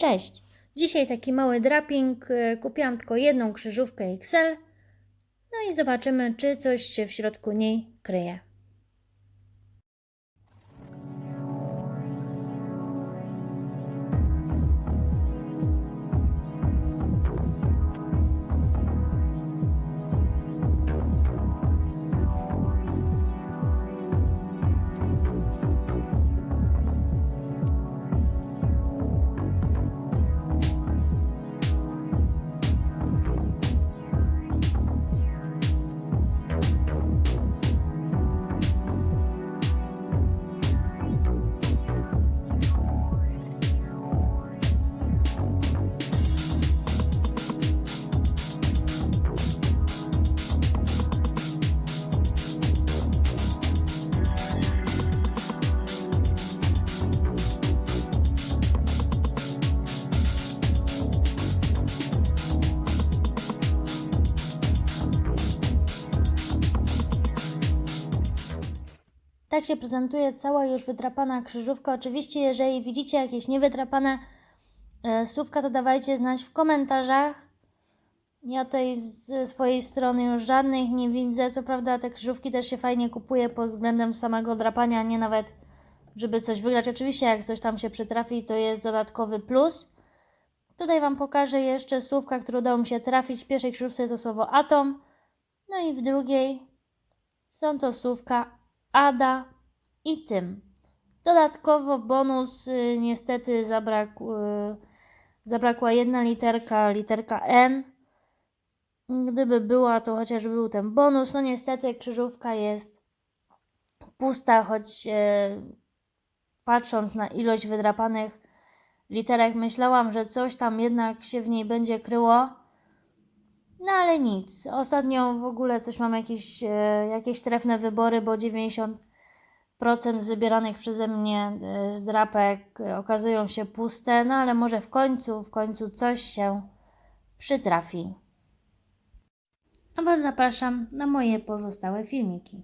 Cześć! Dzisiaj taki mały draping. e, Kupiłam tylko jedną krzyżówkę XL. No i zobaczymy, czy coś się w środku niej kryje. Tak się prezentuje cała już wydrapana krzyżówka. Oczywiście, jeżeli widzicie jakieś niewydrapane e, słówka, to dawajcie znać w komentarzach. Ja tutaj ze swojej strony już żadnych nie widzę. Co prawda, te krzyżówki też się fajnie kupuje pod względem samego drapania, nie nawet, żeby coś wygrać. Oczywiście, jak coś tam się przytrafi, to jest dodatkowy plus. Tutaj Wam pokażę jeszcze słówka, które udało mi się trafić. W pierwszej krzyżówce jest to słowo atom, no i w drugiej są to słówka Ada i tym. Dodatkowo bonus y, niestety zabrakł, y, zabrakła jedna literka, literka N. Gdyby była, to chociaż był ten bonus. No niestety krzyżówka jest pusta, choć y, patrząc na ilość wydrapanych literek, myślałam, że coś tam jednak się w niej będzie kryło. No ale nic. Ostatnio w ogóle coś mam jakieś, e, jakieś trefne wybory, bo 90% z wybieranych przeze mnie e, zdrapek e, okazują się puste, no ale może w końcu, w końcu coś się przytrafi. A Was zapraszam na moje pozostałe filmiki.